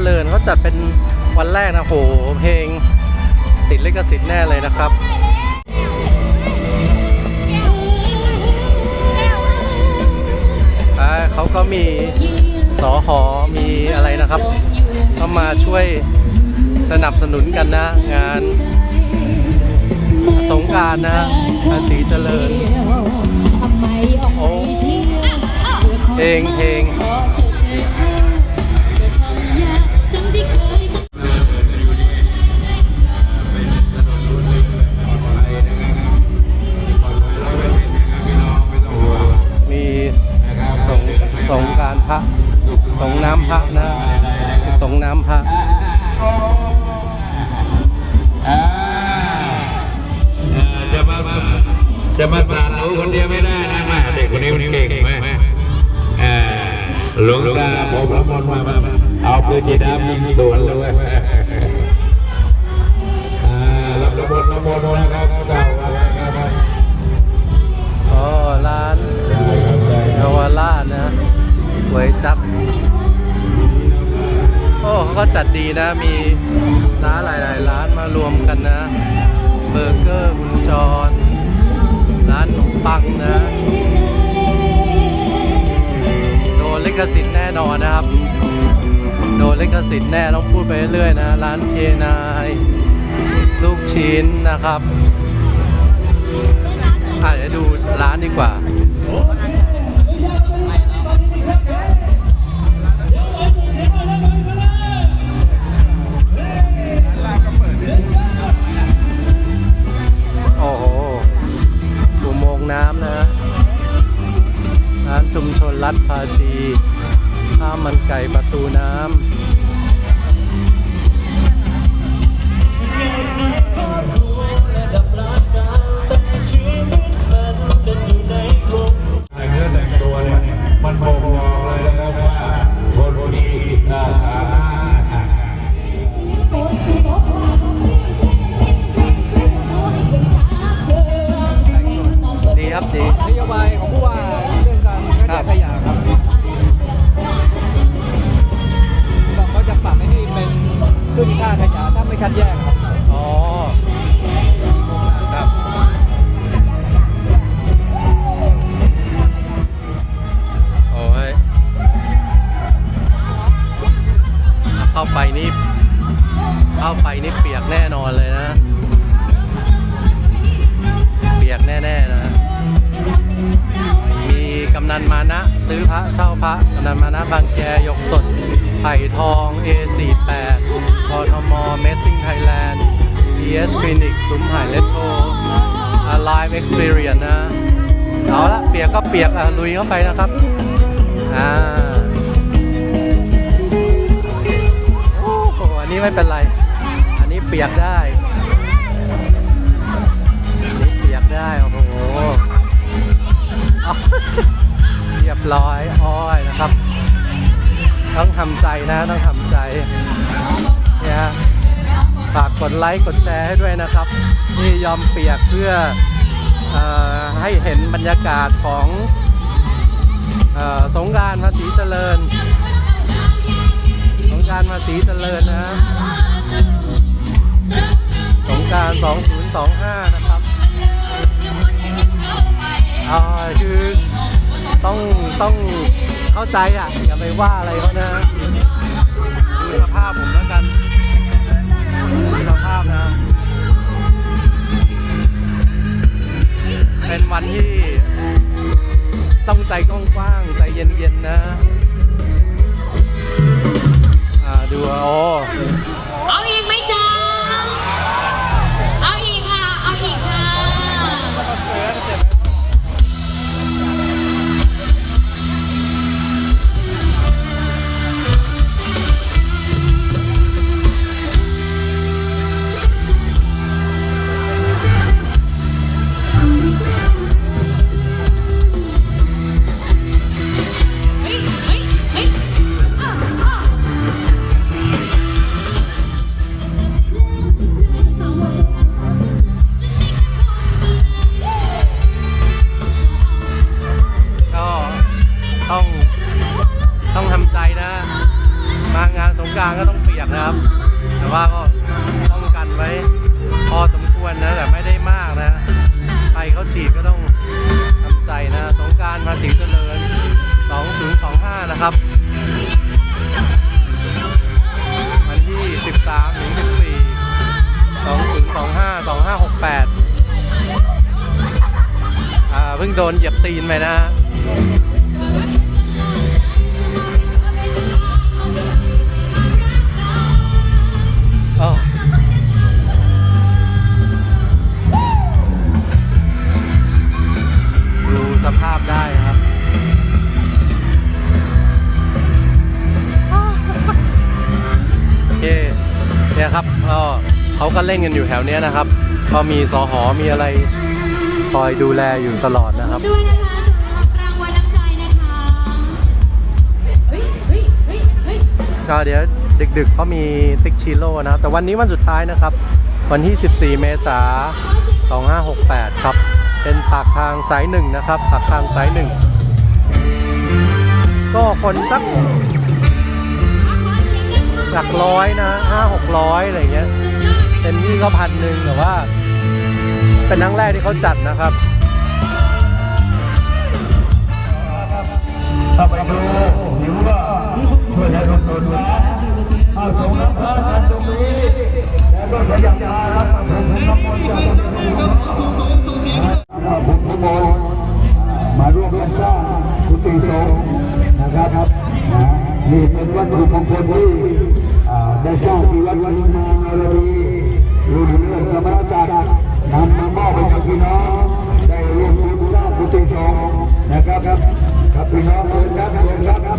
เจริญเขาจัดเป็นวันแรกนะโหเพลงติดลิขสิทธิ์แน่เลยนะครับอ่าเขาก็มีสอหอมีอะไรนะครับก็มาช่วยสนับสนุนกันนะ งานสงการนะภาษีเจริญ โอ้เพลงเพลง สงการพระสงน้ำพระนะสงน้ำพระจะมาจะมาสาดหนูคนเดียวไม่ได้นะแม่เด็กคนนี้มันเก่งไหมเอ่อหลวงตาผมละมนมามาเอาปืนจีดำยิงสวนเลย นะ มีร้านหลายๆ ร้านมารวมกันนะ เบอร์เกอร์บุญจร ร้านขนมปังนะโดนลิขสิทธิ์แน่นอนนะครับ โดนลิขสิทธิ์แน่ต้องพูดไปเรื่อยๆนะ ร้านเคนายลูกชิ้นนะครับอะเดี๋ยวดูร้านดีกว่าาไปนี่เปียกแน่นอนเลยนะ เปียกแน่ๆนะ มีกำนันมานะ ซื้อพระเช่าพระกำนันมานะบางแกยกสดไผ่ทอง A48 พอทมเมสซิ่งไทยแลนด์ ES Clinic ซุ้มหายเลตโท Alive Experience นะ เอาละเปียกก็เปียกอะลุยเข้าไปนะครับอ่าโอ้โหอันนี้ไม่เป็นไร เปียกได้นนี้เปียกได้ โอ้โหเรียบร้อยอ้อยนะครับ ต้องทำใจนะต้องทำใจเนี่ยฝากกดไลค์กดแชร์ให้ด้วยนะครับที่ยอมเปียกเพื่ออให้เห็นบรรยากาศของอสงกรารภาษีเจริญ สงการภาษีเจริญนะ การ2025 นะครับอ่าคือต้องต้องเข้าใจอะ อย่าไปว่าอะไรเขานะดูสภาพผมแล้วกันดูสภาพนะ เป็นวันที่ต้องใจกว้างๆใจเย็นๆนะ อ่า ดูอะโอ้ นะครับ วันที่ 13ถึง14 2025 2568 อ่า เพิ่งโดนเหยียบตีนไปนะ เขาก็เล่นกันอยู่แถวเนี้ยนะครับ ก็มีสอหอมีอะไรคอยดูแลอยู่ตลอดนะครับ ด้วยนะคะรางวัลน้ำใจนะคะเฮ้ยเฮ้ยเฮ้ยเฮ้ยก็เดี๋ยวดึกๆเขามีติ๊กชิโร่นะครับ แต่วันนี้วันสุดท้ายนะครับ วันที่ 14 เมษายน2568 ครับ เป็นปากทางสายหนึ่งนะครับปากทางสายหนึ่งก็คนสักหลักร้อยนะห้าหกร้อยอะไรเงี้ย เต็มที่ก็พันหนึ่งแต่ว่า เป็นครั้งแรกที่เขาจัดนะครับถ้าไปดูหิวก็ช่วยกันอุดหนุนนะเอาสงน้ำพระชันตรงนี้แล้วก็ขยับมารับผมน้ำมนต์จากผมขโมมาร่วมกันสร้างกุฏิสงฆ์นะครับนี่เป็นวัตถุมงคลที่ได้สร้างที่วัดวันมา ญ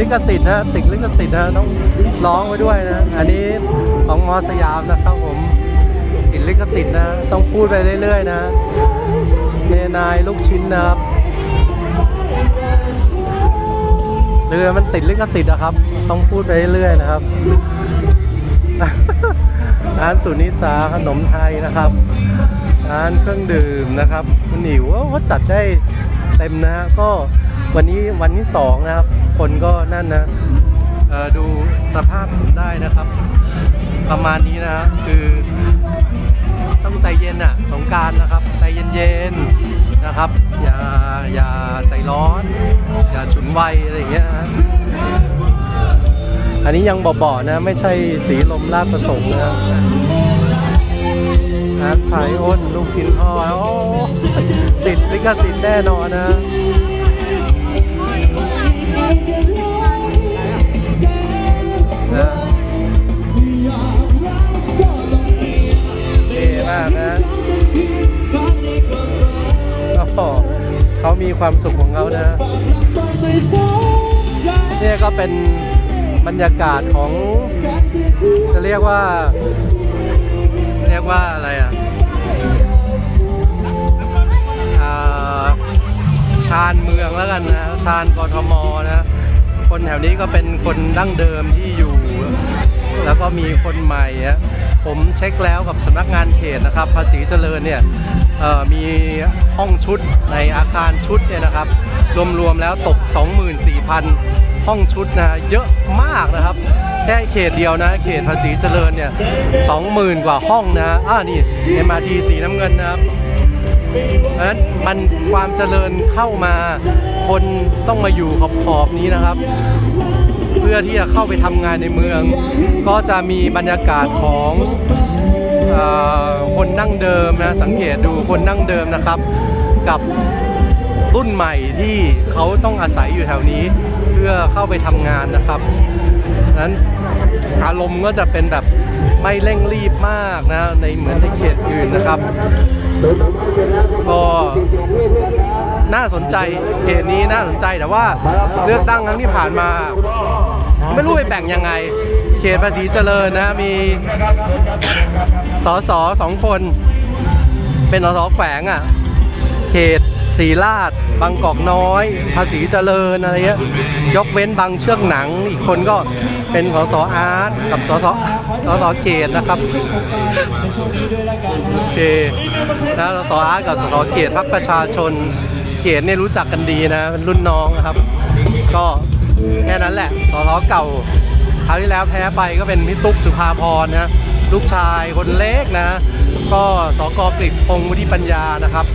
ลิขสิทธิ์นะติดลิขสิทธิ์นะต้องร้องไว้ด้วยนะ อันนี้ของมอสยามนะครับผมติดลิขสิทธิ์นะ ต้องพูดไปเรื่อยๆนะเนนายลูกชิ้นนะครับเรือมันติดลิขสิทธิ์นะครับ ต้องพูดไปเรื่อยๆนะครับร้านสุนิสาขนมไทยนะครับร้านเครื่องดื่มนะครับคุณหนิวว่าจัดได้เต็มนะฮะก็วันนี้วันที่สองนะครับ คนก็นั่นนะดูสภาพผมได้นะครับ ประมาณนี้นะคือต้องใจเย็นอะสงการนะครับ ใจเย็นๆนะครับ อย่าอย่าใจร้อน อย่าฉุนไวอะไรอย่างเงี้ยนะอันนี้ยังเบาๆนะ ไม่ใช่สีลมลาดประสงค์นะร้านไผ่อ้นลูกชิ้นทอดโอ้ติดลิขสิทธิ์แน่นอนนะ นะเท่มากนะเขามีความสุขของเขานะ เนี่ยก็เป็นบรรยากาศของ จะเรียกว่า เรียกว่าอะไรอะ ชานเมืองแล้วกันนะชานกทมนะคนแถวนี้ก็เป็นคนดั้งเดิมที่อยู่ แล้วก็มีคนใหม่อะผมเช็คแล้วกับสำนักงานเขตนะครับ ภาษีเจริญเนี่ยมีห้องชุดในอาคารชุดเนี่ยนะครับ รวมๆแล้วตก 24,000 ห้องชุดนะเยอะมากนะครับ แค่เขตเดียวนะเขตภาษีเจริญเนี่ย20,000 กว่าห้องนะอ่านี่ MRT สีน้ำเงินนะครับ เพราะฉะนั้นมันความเจริญเข้ามาคนต้องมาอยู่ขอบขอบๆนี้นะครับ เพื่อที่จะเข้าไปทำงานในเมือง ก็จะมีบรรยากาศของอคนนั่งเดิมนะสังเกตดูคนนั่งเดิมนะครับ กับรุ่นใหม่ที่เขาต้องอาศัยอยู่แถวนี้ เพื่อเข้าไปทำงานนะครับนั้นอารมณ์ก็จะเป็นแบบ ไม่เร่งรีบมากนะในเหมือนในเขตอื่นนะครับ ก็น่าสนใจเขตนี้น่าสนใจแต่ว่าเลือกตั้งครั้งที่ผ่านมา ไม่รู้ไปแบ่งยังไง เขตภาษีเจริญนะมีสสสองคน เป็นสสแขวงอะ เขต ศรีราชบางกอกน้อย ภาษีเจริญอะไรเงี้ยยกเว้นบางเชือกหนัง อีกคนก็เป็นสสออาร์ตกับสสสสเขตนะครับโอเคนะสสออาร์ตกับสสเขตพักประชาชนเขตเนี่ยรู้จักกันดีนะเป็นรุ่นน้องนะครับ ก็แค่นั้นแหละสสเก่าคราวที่แล้วแพ้ไปก็เป็นพี่ตุ๊กสุภาพรนะลูกชายคนเล็กนะ ก็สกกฤษพงศ์วุฒิปัญญานะครับ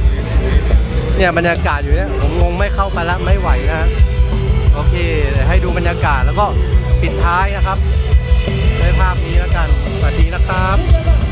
เนี่ยบรรยากาศอยู่เนี่ยผมงงไม่เข้าไปแล้วไม่ไหวนะโอเคเดี๋ยวให้ดูบรรยากาศแล้วก็ปิดท้ายนะครับด้วยภาพนี้แล้วกันสวัสดีนะครับ